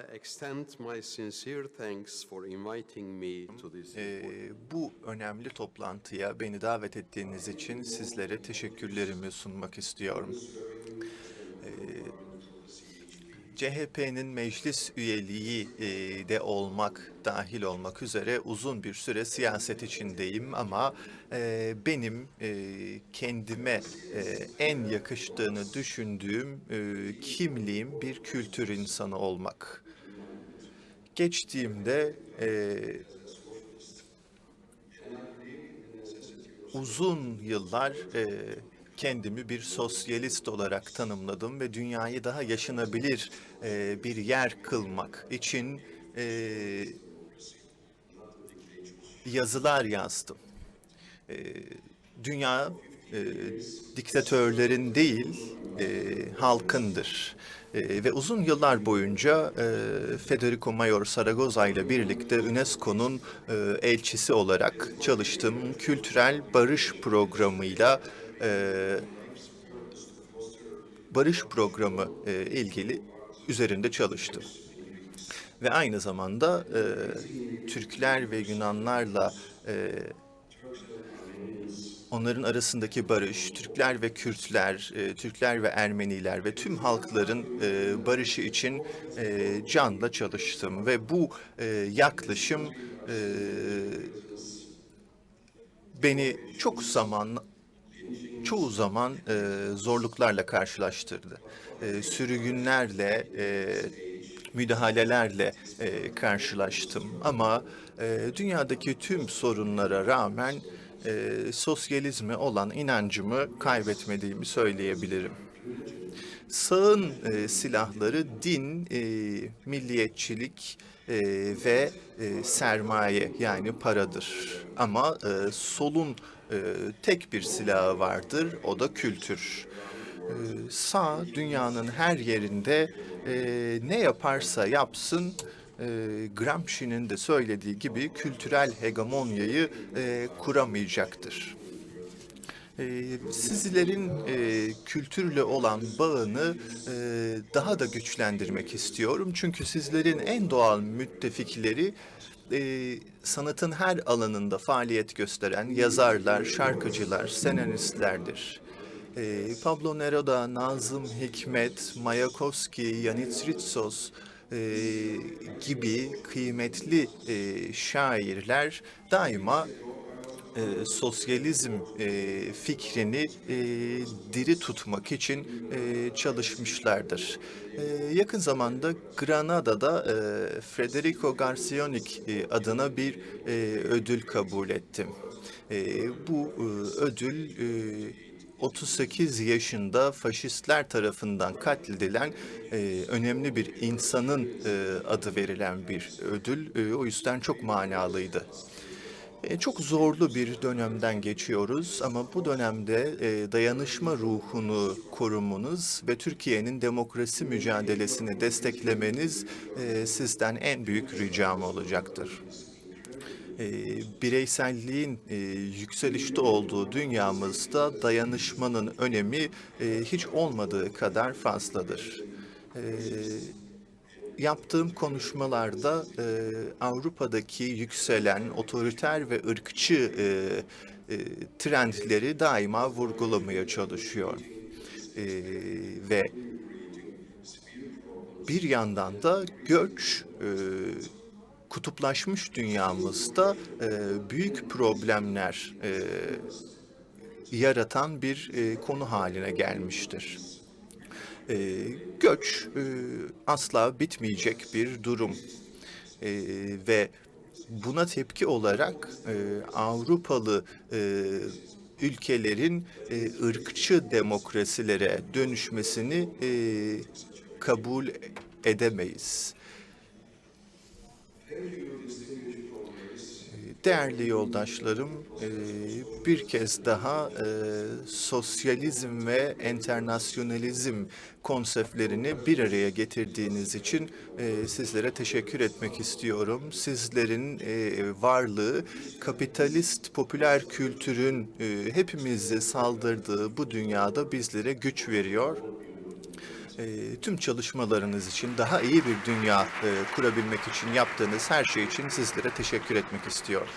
I extend my sincere thanks for inviting me to this Ee, bu önemli toplantıya beni davet ettiğiniz için sizlere teşekkürlerimi sunmak istiyorum. Ee, CHP'nin meclis üyeliği e, de olmak dahil olmak üzere uzun bir süre siyaset içindeyim ama e, benim e, kendime en yakıştığını düşündüğüm kimliğim bir kültür insanı olmak. Geçtiğimde uzun yıllar kendimi bir sosyalist olarak tanımladım ve dünyayı daha yaşanabilir e, bir yer kılmak için e, yazılar yazdım. E, dünya e, diktatörlerin değil, e, halkındır. E, ve uzun yıllar boyunca e, Federico Mayor Zaragoza ile birlikte UNESCO'nun e, elçisi olarak çalıştım. Kültürel barış programıyla e, barış programı e, ilgili üzerinde çalıştım. Ve aynı zamanda e, Türkler ve Yunanlarla e, onların arasındaki barış, Türkler ve Kürtler, e, Türkler ve Ermeniler ve tüm halkların e, barışı için e, canla çalıştım ve bu e, yaklaşım e, beni çok zaman çoğu zaman e, zorluklarla karşılaştırdı. E, sürgünlerle, e, müdahalelerle e, karşılaştım. Ama e, dünyadaki tüm sorunlara rağmen e, sosyalizme olan inancımı kaybetmediğimi söyleyebilirim. Sağın e, silahları din, e, milliyetçilik e, ve e, sermaye yani paradır. Ama e, solun e, tek bir silahı vardır, o da kültür. E, sağ dünyanın her yerinde e, ne yaparsa yapsın e, Gramsci'nin de söylediği gibi kültürel hegemonyayı e, kuramayacaktır. Ee, sizlerin e, kültürle olan bağını e, daha da güçlendirmek istiyorum. Çünkü sizlerin en doğal müttefikleri e, sanatın her alanında faaliyet gösteren yazarlar, şarkıcılar, senaristlerdir. E, Pablo Neruda, Nazım Hikmet, Mayakovski, Yanis Ritsos e, gibi kıymetli e, şairler daima e, sosyalizm e, fikrini e, diri tutmak için e, çalışmışlardır. E, yakın zamanda Granada'da e, Federico Garcionik e, adına bir e, ödül kabul ettim. E, bu e, ödül e, 38 yaşında faşistler tarafından katledilen e, önemli bir insanın e, adı verilen bir ödül. E, o yüzden çok manalıydı. E, Çok zorlu bir dönemden geçiyoruz ama bu dönemde e, dayanışma ruhunu korumunuz ve Türkiye'nin demokrasi mücadelesini desteklemeniz e, sizden en büyük ricam olacaktır. Bireyselliğin yükselişte olduğu dünyamızda dayanışmanın önemi hiç olmadığı kadar fazladır. Yaptığım konuşmalarda e, Avrupa'daki yükselen otoriter ve ırkçı e, e, trendleri daima vurgulamaya çalışıyor. E, ve bir yandan da göç e, kutuplaşmış dünyamızda e, büyük problemler e, yaratan bir e, konu haline gelmiştir. E, göç e, asla bitmeyecek bir durum E, ve buna tepki olarak e, Avrupalı e, ülkelerin e, ırkçı demokrasilere dönüşmesini e, kabul edemeyiz. Değerli yoldaşlarım, e, bir kez daha e, sosyalizm ve enternasyonalizm konseptlerini bir araya getirdiğiniz için e, sizlere teşekkür etmek istiyorum. Sizlerin varlığı kapitalist popüler kültürün hepimize saldırdığı bu dünyada bizlere güç veriyor. E, tüm çalışmalarınız için, daha iyi bir dünya e, kurabilmek için yaptığınız her şey için sizlere teşekkür etmek istiyorum.